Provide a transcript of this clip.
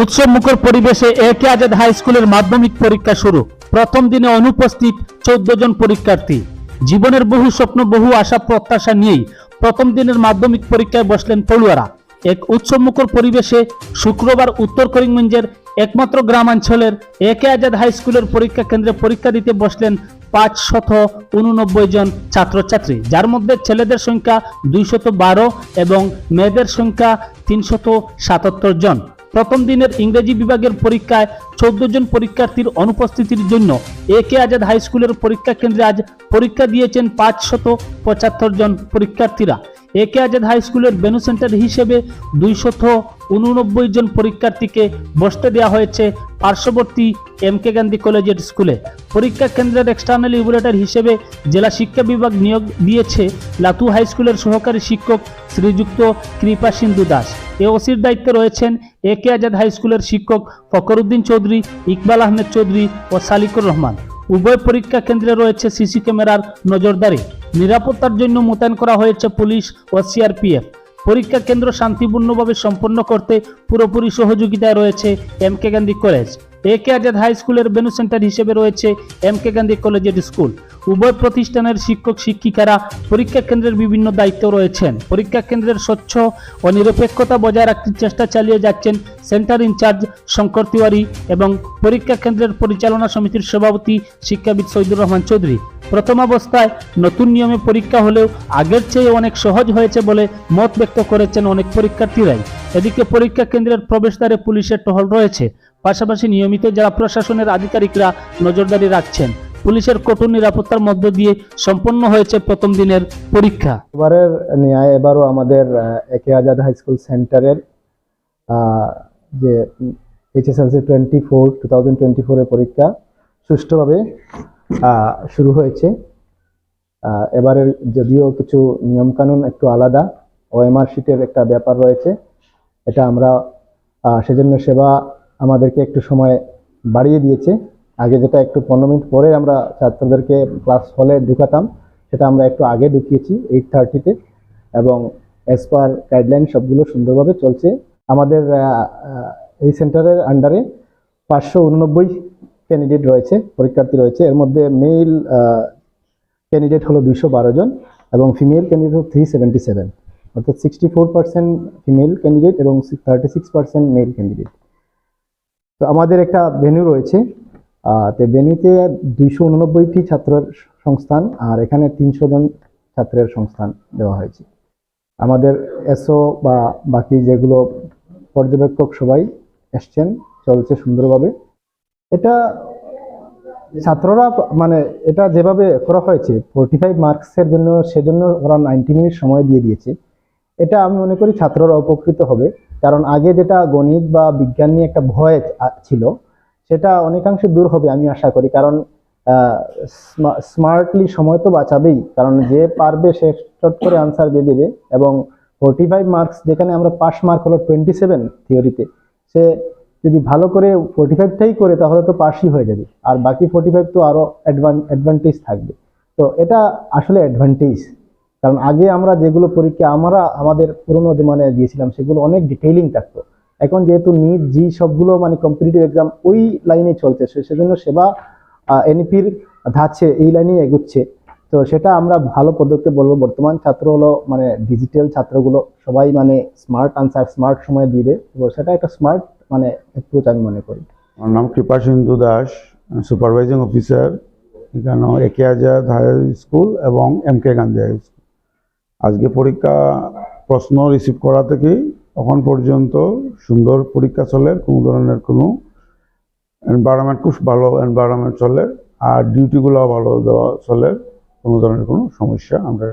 উৎসব মুখর পরিবেশে এ কে আজাদ হাই স্কুলের মাধ্যমিক পরীক্ষা শুরু। প্রথম দিনে অনুপস্থিত চোদ্দ জন পরীক্ষার্থী। জীবনের বহু স্বপ্ন, বহু আশা, প্রত্যাশা নিয়েই প্রথম দিনের মাধ্যমিক পরীক্ষায় বসলেন পড়ুয়ারা। এক উৎসব মুখর পরিবেশে শুক্রবার উত্তর করিমগঞ্জের একমাত্র গ্রামাঞ্চলের এ কে আজাদ হাই স্কুলের পরীক্ষা কেন্দ্রে পরীক্ষা দিতে বসলেন পাঁচ শত উননব্বই জন ছাত্রছাত্রী, যার মধ্যে ছেলেদের সংখ্যা দুইশত বারো এবং মেয়েদের সংখ্যা তিনশত সাতাত্তর জন। প্রথম দিনের ইংরেজি বিভাগের পরীক্ষায় চোদ্দ জন পরীক্ষার্থীর অনুপস্থিতির জন্য এ কে আজাদ হাই স্কুলের পরীক্ষা কেন্দ্রে আজ পরীক্ষা দিয়েছেন পাঁচ শত পঁচাত্তর জন পরীক্ষার্থীরা। এ কে আজাদ হাই স্কুলের বেনু সেন্টার হিসেবে দুইশত উননব্বই জন পরীক্ষার্থীকে বসতে দেওয়া হয়েছে পার্শ্ববর্তী এম কে গান্ধী কলেজের স্কুলে। পরীক্ষা কেন্দ্রের এক্সটার্নাল ইভুলেটর হিসেবে জেলা শিক্ষা বিভাগ নিয়োগ দিয়েছে লাতু হাই স্কুলের সহকারী শিক্ষক শ্রীযুক্ত কৃপা সিন্ধু দাস। এ ওসির দায়িত্বে রয়েছেন এ কে আজাদ হাই স্কুলের শিক্ষক ফকরুদ্দিন চৌধুরী, ইকবাল আহমেদ চৌধুরী ও সালিকুর রহমান। উভয় পরীক্ষা কেন্দ্রে রয়েছে সিসি ক্যামেরার নজরদারি। নিরাপত্তার জন্য মোতায়েন করা হয়েছে পুলিশ ও সিআরপিএফ। পরীক্ষা কেন্দ্র শান্তিপূর্ণভাবে সম্পন্ন করতে পুরোপুরি সহযোগিতায় রয়েছে M K Gandhi college. A K Azad high স্কুলের বেনু সেন্টার হিসেবে রয়েছে এম কে গান্ধী কলেজের স্কুল। উভয় প্রতিষ্ঠানের শিক্ষক, শিক্ষিকারা পরীক্ষা কেন্দ্রের বিভিন্ন দায়িত্ব রয়েছেন। পরীক্ষা কেন্দ্রের স্বচ্ছ ও নিরপেক্ষতা বজায় রাখতে চেষ্টা চালিয়ে যাচ্ছেন সেন্টার ইনচার্জ শঙ্কর তিওয়ারি এবং পরীক্ষা কেন্দ্রের পরিচালনা সমিতির সভাপতি শিক্ষাবিদ সৈদুর রহমান চৌধুরী। প্রথম অবস্থায় নতুন নিয়মে পরীক্ষা হলেও আগের চেয়ে অনেক সহজ হয়েছে বলে মত ব্যক্ত করেছেন অনেক পরীক্ষার্থীরাই। এদিকে পরীক্ষা কেন্দ্রের প্রবেশদ্বারে পুলিশের টহল রয়েছে। পাশাপাশি নিয়মিত জেলা প্রশাসনের আধিকারিকরা নজরদারি রাখছেন। পুলিশের কঠোর নিরাপত্তার মধ্য দিয়ে সম্পন্ন হয়েছে প্রথম দিনের পরীক্ষা। এবারের ন্যায় এবারও আমাদের একে আজাদ হাই স্কুল সেন্টারের যে HSLC twenty four, two thousand twenty ফোরের পরীক্ষা সুষ্ঠুভাবে শুরু হয়েছে। এবারের যদিও কিছু নিয়মকানুন একটু আলাদা, ওএমআর শিটের একটা ব্যাপার রয়েছে। এটা আমরা সেজন্য সেবা আমাদেরকে একটু সময় বাড়িয়ে দিয়েছে। আগে যেটা একটু পনেরো মিনিট পরে আমরা ছাত্রদেরকে ক্লাস হলে ঢুকাতাম, সেটা আমরা একটু আগে ঢুকিয়েছি এইট থার্টিতে। এবং অ্যাজ পার গাইডলাইন সবগুলো সুন্দরভাবে চলছে। আমাদের এই সেন্টারের আন্ডারে পাঁচশো উননব্বই ক্যান্ডিডেট রয়েছে, পরীক্ষার্থী রয়েছে। এর মধ্যে মেল ক্যান্ডিডেট হলো দুইশো বারো জন এবং female candidate three seventy seven অর্থাৎ sixty four percent female candidate এবং thirty six percent male candidate তো আমাদের একটা ভেন্যু রয়েছে তো ভেনুতে দুইশো উননব্বইটি ছাত্রের সংস্থান আর এখানে তিনশো জন ছাত্রের সংস্থান দেওয়া হয়েছে। আমাদের এসও বা বাকি যেগুলো পর্যবেক্ষক সবাই এসছেন, চলছে সুন্দরভাবে। এটা ছাত্ররা মানে এটা যেভাবে করা হয়েছে ফোর্টি ফাইভ মার্কসের জন্য, সেজন্য ওরা নাইনটি মিনিট সময় দিয়ে দিয়েছে। এটা আমি মনে করি ছাত্ররা উপকৃত হবে। কারণ আগে যেটা গণিত বা বিজ্ঞান নিয়ে একটা ভয় ছিল, সেটা অনেকাংশে দূর হবে আমি আশা করি। কারণ স্মার্টলি সময় তো বাঁচাবেই। কারণ যে পারবে সে চট করে আনসার দিয়ে দেবে। এবং ফোর্টি ফাইভ মার্কস যেখানে আমরা পাস মার্ক হলো টোয়েন্টি সেভেন থিওরিতে সে যদি ভালো করে ফোর্টি ফাইভটাই করে, তাহলে তো পাসই হয়ে যাবে। আর বাকি ফোর্টি ফাইভ তো আরও অ্যাডভান্টেজ থাকবে। তো এটা আসলে অ্যাডভান্টেজ কারণ আগে আমরা যেগুলো পরীক্ষা, আমরা, আমাদের পুরোনো মানে দিয়েছিলাম, সেগুলো অনেক ডিটেইলিং থাকতো। এখন যেহেতু নিট জি সবগুলো মানে কম্পিটিটিভ এক্সাম ওই লাইনে চলছে সেজন্য সেবা এনপির ধাচ্ছে এই লাইনেই এগুচ্ছে। তো সেটা আমরা ভালো পদক্ষেপ বলব। বর্তমান ছাত্র হলো মানে ডিজিটাল ছাত্রগুলো সবাই মানে স্মার্ট আনসার স্মার্ট সময় দিবে। তো সেটা একটা স্মার্ট মানে অ্যাপ্রোচ আমি মনে করি। আমার নাম কৃপা সিন্ধু দাস সুপারভাইজিং অফিসার। এখানে A K Azad high school এবং M K Gandhi high school. আজকে পরীক্ষা, প্রশ্ন রিসিভ করা থেকেই এখন পর্যন্ত সুন্দর পরীক্ষা চলে, কোনো ধরনের কোনো এনভায়রনমেন্ট খুব ভালো এনভায়রনমেন্ট চলে, আর ডিউটিগুলো ভালো দেওয়া চলে, কোনো ধরনের কোনো সমস্যা আমরা